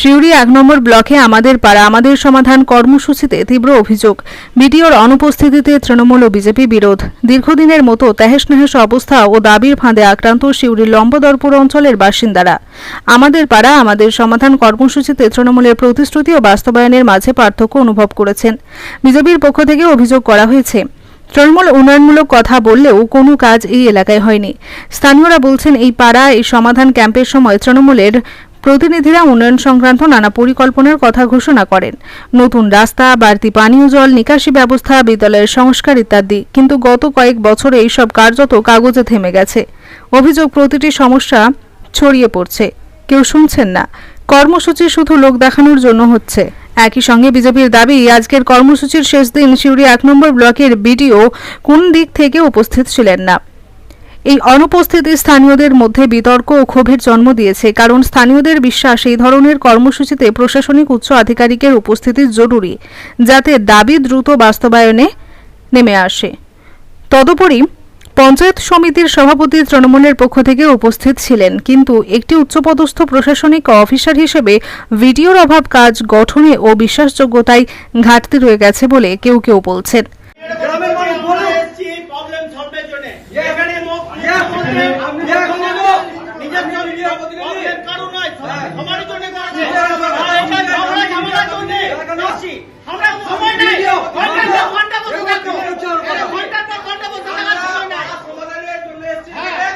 শিউরি এক নম্বর ব্লকে আমাদের পাড়া, আমাদের সমাধান কর্মসূচিতে তীব্র অভিযোগ। বিডিওর অনুপস্থিতিতে তৃণমূল ও বিজেপি বিরোধ। দীর্ঘদিনের মতো তেহেস নেহেস অবস্থা ও দাবির ফাঁদে আক্রান্ত শিউরির লম্বদরপুর অঞ্চলের বাসিন্দারা। আমাদের পাড়া, আমাদের সমাধান কর্মসূচিতে তৃণমূলের প্রতিশ্রুতি ও বাস্তবায়নের মাঝে পার্থক্য অনুভব করেছেন। বিজেপির পক্ষ থেকে অভিযোগ করা হয়েছে তৃণমূল উন্নয়নমূলক কথা বললেও কোনো কাজ এই এলাকায় হয়নি। স্থানীয়রা বলছেন, এই পাড়া, এই সমাধান ক্যাম্পের সময় তৃণমূলের প্রতিনিধিরা উন্নয়ন সংক্রান্ত নানা পরিকল্পনার কথা ঘোষণা করেন। নতুন রাস্তা, বাড়তি পানীয় জল, নিকাশি ব্যবস্থা, বিদ্যালয়ের সংস্কার ইত্যাদি। কিন্তু গত কয়েক বছরে এইসব কার্যত কাগজে থেমে গেছে। অভিযোগ, প্রতিটি সমস্যা ছড়িয়ে পড়ছে। কেউ শুনছেন না। কর্মসূচি শুধু লোক দেখানোর জন্য হচ্ছে। একই সঙ্গে বিজেপির দাবি, আজকের কর্মসূচির শেষ দিন সিউড়ি এক নম্বর ব্লকের বিডিও কোন দিক থেকে উপস্থিত ছিলেন না। এই অনুপস্থিতি স্থানীয়দের মধ্যে বিতর্ক ও ক্ষোভের জন্ম দিয়েছে, কারণ স্থানীয়দের বিশ্বাস এই ধরনের কর্মসূচিতে প্রশাসনিক উচ্চ আধিকারিকের উপস্থিতি জরুরি, যাতে দাবি দ্রুত বাস্তবায়নে নেমে আসে। তদুপরি পঞ্চায়েত সমিতির সভাপতি তৃণমূলের পক্ষ থেকে উপস্থিত ছিলেন। কিন্তু একটি উচ্চপদস্থ প্রশাসনিক অফিসার হিসেবে ভিডিওর অভাব কাজ গঠনে ও বিশ্বাসযোগ্যতায় ঘাটতি রয়ে গেছে বলে কেউ কেউ বলছেন। গ্রামের মানুষ বলে এসছি প্রবলেম সলভের জন্য Yes. এখানে মুখ- Yes. মুখ্যমন্ত্রী আপনি নিজের এখন জন্য বলুন। নিজের আপনি জন্য media প্রতিনিধি। প্রবলেম কারও নয় হ্যাঁ। সবারই জন্য করেছে Media ব্যাপার। আর এটা ঝগড়া ঝামেলার জন্য কেন? এসছি। আমরা সময় নেই Media, ঘণ্টা media। পর ঘণ্টা বসে এগুলো থাকব কেমন হচ্ছে ওর কথা? ঘণ্টা পর ঘণ্টা বসে থাকার সময় নাই সমাধানের জন্য এসেছি। হ্যাঁ।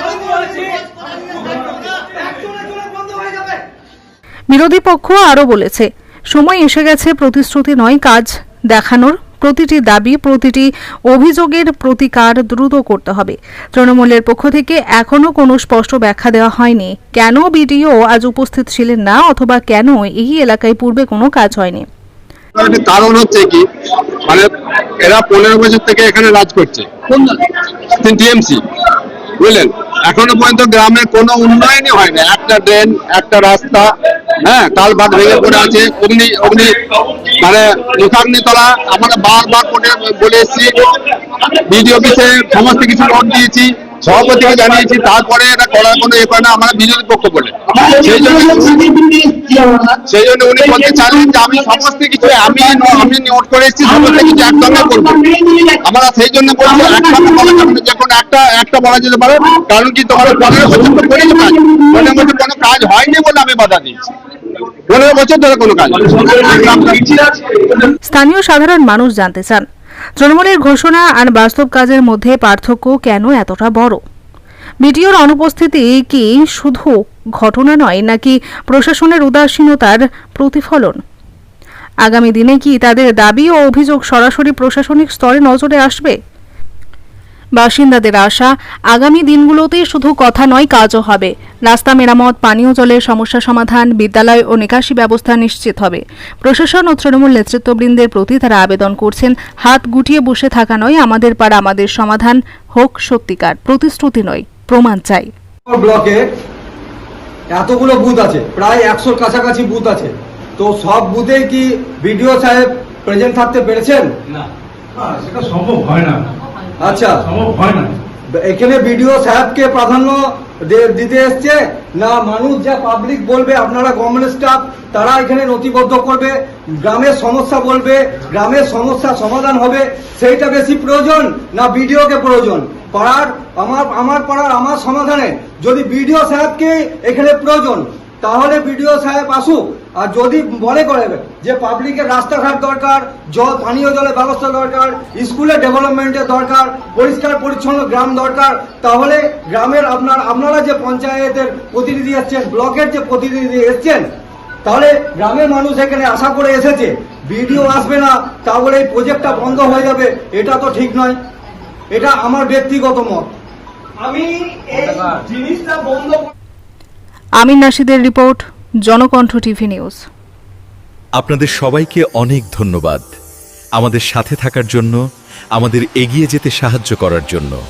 বন্ধ হয়েছে। একজনের জন্য বন্ধ হয়ে যাবে। বিরোধী পক্ষ আরও বলেছে, সময় এসে গেছে, প্রতিশ্রুতি নয় কাজ দেখানোর। প্রতিটি দাবি, প্রতিটি অভিযোগের প্রতিকার দ্রুত করতে হবে। তৃণমূলের পক্ষ থেকে এখনও কোনো স্পষ্ট ব্যাখ্যা দেওয়া হয়নি। কেন বিডিও আজ উপস্থিত ছিলেন না অথবা কেন এই এলাকায় পূর্বে কোনো কাজ হয়নি? কারণ হচ্ছে কি মানে এরা পনেরো বছর থেকে এখানে রাজ করছে। টিএমসি, বুঝলেন? এখনও পর্যন্ত গ্রামে কোনো উন্নয়নই হয় না একটা ড্রেন, একটা রাস্তা হ্যাঁ কালভার্ট ভেঙে পড়ে আছে। অগ্নি অগ্নি মানে মুখাগ্নি তলা আমরা বারবার করে বলে এসেছি। বিডি অফিসে সমস্ত কিছু নোট দিয়েছি, সভাপতিকে জানিয়েছি, তারপরে এটা করার কোনো এ করে না, আমরা বিরোধী পক্ষ বলে। সেই জন্য সেই জন্য উনি বলতে চাইলেন যে আমি সমস্ত কিছু, আমি আমি নোট করে এসেছি, সমস্ত কিছু একসঙ্গে করব। আমরা সেই জন্য বলব একসাথে বলা যাবে যে কোনো একটা একটা বলা যেতে পারে, কারণ কি তোমার পনেরো বছর তো করেছ কাজ। পনেরো বছর কোনো কাজ হয়নি বলে আমি বাধা দিয়েছি। স্থানীয় সাধারণ মানুষ জানতে চান, তৃণমূলের ঘোষণা আর বাস্তব কাজের মধ্যে পার্থক্য কেন এতটা বড়? বিডিওর অনুপস্থিতি কি শুধু ঘটনা নয়, নাকি প্রশাসনের উদাসীনতার প্রতিফলন? আগামী দিনে কি তাদের দাবি ও অভিযোগ সরাসরি প্রশাসনিক স্তরে নজরে আসবে? বাসিন্দাদের আশা আগামী দিনগুলোতে শুধু কথা নয় কাজও হবে। রাস্তা মেরামত পানীয় জলের সমস্যা সমাধান বিদ্যালয় ও নিকাশি ব্যবস্থা নিশ্চিত হবে। প্রশাসন ও তৃণমূল নেতৃত্ববৃন্দের প্রতি তারা আবেদন করছেন হাত গুটিয়ে বসে থাকা নয় আমাদের পাড়া আমাদের সমাধান হোক সত্যিকার প্রতিশ্রুতি নয় প্রমাণ চাই। ব্লকে এতগুলো বুথ আছে প্রায় একশোর কাছাকাছি বুথ আছে। তো সব বুথে কি বিডিও সাহেব প্রেজেন্ট থাকতে পেরেছেন? না। না, সেটা সম্ভব হয় না। আচ্ছা। সম্ভব হয় না। এখানে বিডিও সাহেবকে প্রাধান্য দিতে এসছে। না মানুষ যা পাবলিক বলবে আপনারা গভর্নমেন্ট স্টাফ তারা এখানে নথিবদ্ধ করবে গ্রামের সমস্যা বলবে গ্রামের সমস্যা সমাধান হবে সেইটা বেশি প্রয়োজন না বিডিওকে প্রয়োজন? পাড়ার আমার আমার পাড়ার আমার সমাধানে যদি বিডিও সাহেবকে এখানে প্রয়োজন তাহলে বিডিও সাহেব আসুক আর যদি মনে করে যে পাবলিকের রাস্তাঘাট দরকার, জল, পানীয় জলের ব্যবস্থা দরকার, স্কুলের ডেভেলপমেন্টের দরকার, পরিষ্কার, পরিচ্ছন্ন গ্রাম দরকার, তাহলে গ্রামের আপনার, আপনারা যে পঞ্চায়েতের প্রতিনিধি এসছেন, ব্লকের যে প্রতিনিধি এসছেন, তাহলে গ্রামের মানুষ এখানে আশা করে এসেছে, বিডিও আসবে না, তাহলে এই প্রজেক্টটা বন্ধ হয়ে যাবে, এটা তো ঠিক নয়। এটা আমার ব্যক্তিগত মত। আমি এই জিনিসটা বন্ধ আমিন নাশিদের রিপোর্ট, জনকণ্ঠ টিভি নিউজ। আপনাদের সবাইকে অনেক ধন্যবাদ। আমাদের সাথে থাকার জন্য, আমাদের এগিয়ে যেতে সাহায্য করার জন্য।